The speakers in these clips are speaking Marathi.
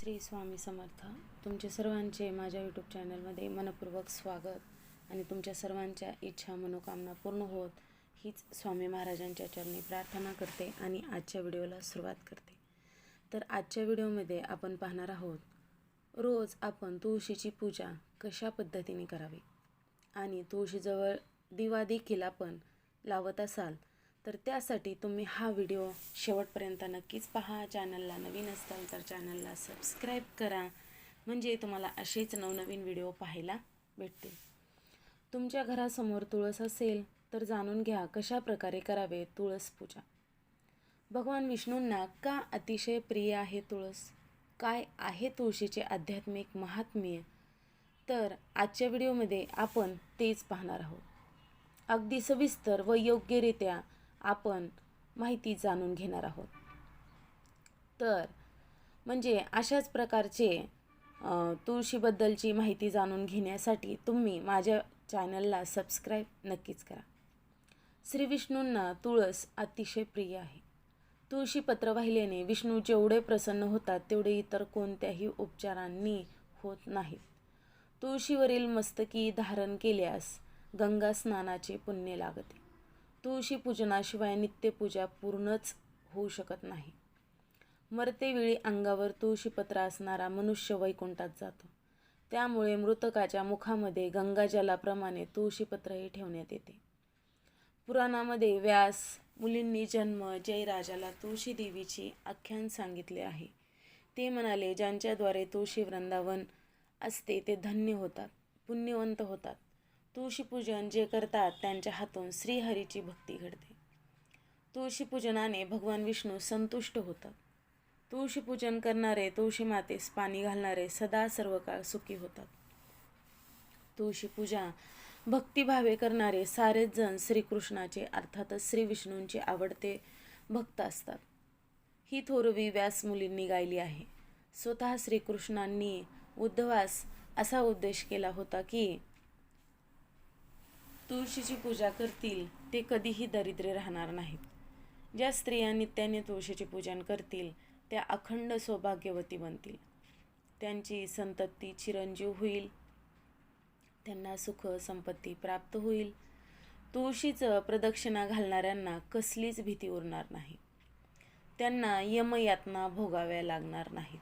श्री स्वामी समर्थ. तुमचे सर्वांचे माझ्या यूट्यूब चॅनलमध्ये मनपूर्वक स्वागत आणि तुमच्या सर्वांच्या इच्छा मनोकामना पूर्ण होत हीच स्वामी महाराजांच्या चरणी प्रार्थना करते आणि आजच्या व्हिडिओला सुरुवात करते. तर आजच्या व्हिडिओमध्ये आपण पाहणार आहोत रोज आपण तुळशीची पूजा कशा पद्धतीने करावी? आणि तुळशीजवळ दिवा देखील आपण लावत असाल तर त्यासाठी तुम्ही हा व्हिडिओ शेवटपर्यंत नक्कीच पहा. चॅनलला नवीन असाल तर चॅनलला सबस्क्राईब करा. म्हणजे तुम्हाला असेच नवनवीन व्हिडिओ पाहायला भेटतील. तुमच्या घरासमोर तुळस असेल तर जाणून घ्या कशा प्रकारे करावे तुळस पूजा. भगवान विष्णूंना का अतिशय प्रिय आहे तुळस? काय आहे तुळशीचे आध्यात्मिक महात्म्य? तर आजच्या व्हिडिओमध्ये आपण तेच पाहणार आहोत. अगदी सविस्तर व योग्यरित्या आपण माहिती जाणून घेणार आहोत. तर म्हणजे अशाच प्रकारचे तुळशीबद्दलची माहिती जाणून घेण्यासाठी तुम्ही माझ्या चॅनलला सबस्क्राईब नक्कीच करा. श्री विष्णूंना तुळस अतिशय प्रिय आहे. तुळशीपत्र वाहिल्याने विष्णू जेवढे प्रसन्न होतात तेवढे इतर कोणत्याही उपचारांनी होत नाहीत. तुळशीवरील मस्तकी धारण केल्यास गंगा स्नानाचे पुण्य लागते. तुळशी पूजनाशिवाय नित्यपूजा पूर्णच होऊ शकत नाही. मरतेवेळी अंगावर तुळशीपत्र असणारा मनुष्य वैकुंठात जातो. त्यामुळे मृतकाच्या मुखामध्ये गंगाजलाप्रमाणे तुळशीपत्रही ठेवण्यात येते. पुराणामध्ये व्यास मुलींनी जन्म जयराजाला तुळशी देवीची आख्यान सांगितले आहे. ते म्हणाले ज्यांच्याद्वारे तुळशी वृंदावन असते ते धन्य होतात पुण्यवंत होतात. तुळशीपूजन जे करतात त्यांच्या हातून श्रीहरीची भक्ती घडते. तुळशीपूजनाने भगवान विष्णू संतुष्ट होतात. तुळशीपूजन करणारे तुळशी मातेस पाणी घालणारे सदा सर्व काळ सुखी होतात. तुळशीपूजा भक्तिभावे करणारे सारेच जण श्रीकृष्णाचे अर्थातच श्री विष्णूंचे आवडते भक्त असतात. ही थोरवी व्यास मुलींनी गायली आहे. स्वतः श्रीकृष्णांनी उद्धवास असा उद्देश केला होता की तुळशीची पूजा करतील ते कधीही दरिद्रे राहणार नाहीत. ज्या स्त्रिया नित्याने तुळशीचे पूजन करतील त्या अखंड सौभाग्यवती बनतील. त्यांची संतती चिरंजीव होईल. त्यांना सुख संपत्ती प्राप्त होईल. तुळशीचं प्रदक्षिणा घालणाऱ्यांना कसलीच भीती उरणार नाही. त्यांना यमयातना भोगाव्या लागणार नाहीत.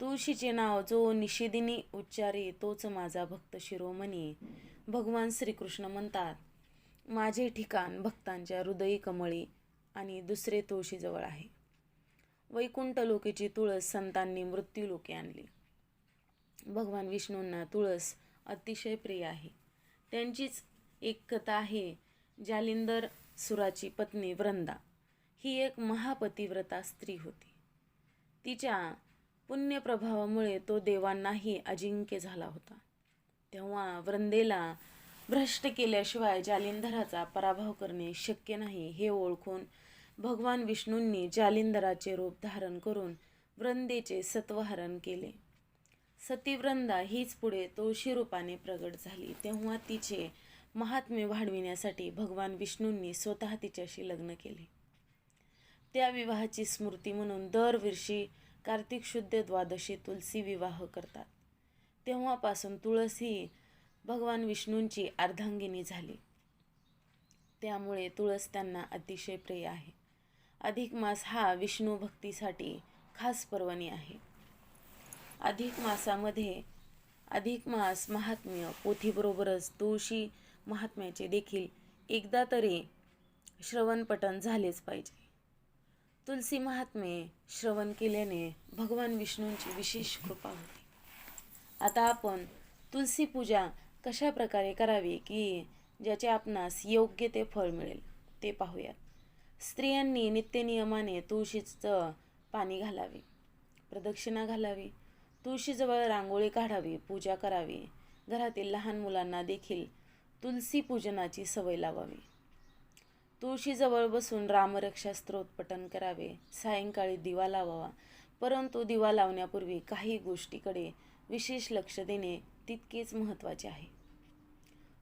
तुळशीचे नाव जो निषेधिनी उच्चारी तोच माझा भक्त शिरोमणी. भगवान श्रीकृष्ण म्हणतात माझे ठिकाण भक्तांच्या हृदयी कमळी आणि दुसरे तुळशीजवळ आहे. वैकुंठ लोकेची तुळस संतांनी मृत्यू लोके आणली. भगवान विष्णूंना तुळस अतिशय प्रिय आहे. त्यांचीच एक कथा आहे जालिंदर सुराची पत्नी वृंदा. ही एक महापतिव्रता स्त्री होती. तिच्या पुण्यप्रभावामुळे तो देवांनाही अजिंक्य झाला होता. तेव्हा वृंदेला भ्रष्ट केल्याशिवाय जालिंधराचा पराभव करणे शक्य नाही हे ओळखून भगवान विष्णूंनी जालिंधराचे रूप धारण करून वृंदेचे सत्वहरण केले. सतीवृंदा हीच पुढे तुळशी रूपाने प्रगट झाली. तेव्हा तिचे महात्म्य वाढविण्यासाठी भगवान विष्णूंनी स्वतः तिच्याशी लग्न केले. त्या विवाहाची स्मृती म्हणून दरवर्षी कार्तिक शुद्ध द्वादशी तुलसी विवाह करतात. तेव्हापासून तुळस ही भगवान विष्णूंची अर्धांगिनी झाली. त्यामुळे तुळस त्यांना अतिशय प्रिय आहे. अधिक मास हा विष्णू भक्तीसाठी खास पर्वणी आहे. अधिक मासामध्ये अधिक मास महात्म्य पोथीबरोबरच तुळशी महात्म्याचे देखील एकदा तरी श्रवणपठण झालेच पाहिजे. तुलसी महात्मे श्रवण केल्याने भगवान विष्णूंची विशेष कृपा होती. आता आपण तुलसी पूजा कशा प्रकारे करावी की ज्याचे आपणास योग्य ते फळ मिळेल ते पाहूयात. स्त्रियांनी नित्यनियमाने तुळशीचं पाणी घालावे प्रदक्षिणा घालावी तुळशीजवळ रांगोळी काढावी पूजा करावी. घरातील लहान मुलांना देखील तुलसी पूजनाची सवय लावावी. तुळशीजवळ बसून रामरक्षा स्तोत्र पठण करावे सायंकाळी दिवा लावावा. परंतु दिवा लावण्यापूर्वी काही गोष्टीकडे विशेष लक्ष देणे तितकेच महत्त्वाचे आहे.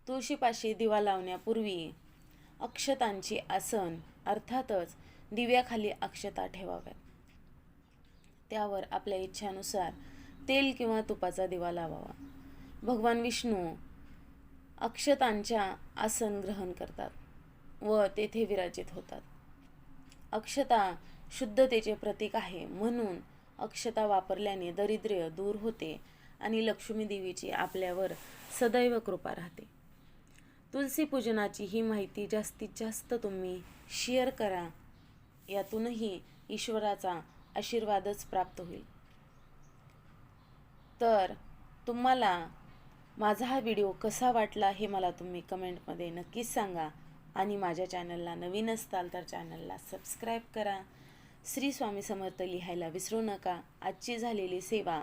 तुळशीपाशी दिवा लावण्यापूर्वी अक्षतांची आसन अर्थातच दिव्याखाली अक्षता ठेवाव्यात. त्यावर आपल्या इच्छानुसार तेल किंवा तुपाचा दिवा लावावा. भगवान विष्णू अक्षतांच्या आसन ग्रहण करतात व तेथे विराजित होतात. अक्षता शुद्धतेचे प्रतीक आहे म्हणून अक्षता वापरल्याने दरिद्र्य दूर होते आणि लक्ष्मी देवीची आपल्यावर सदैव कृपा राहते. तुलसी पूजनाची ही माहिती जास्तीत जास्त तुम्ही शेअर करा. यातूनही ईश्वराचा आशीर्वादच प्राप्त होईल. तर तुम्हाला माझा हा व्हिडिओ कसा वाटला हे मला तुम्ही कमेंटमध्ये नक्कीच सांगा. आणि माझ्या चॅनलला नवीन असताल तर चॅनलला सबस्क्राईब करा. श्री स्वामी समर्थ लिहायला विसरू नका. आजची झालेली सेवा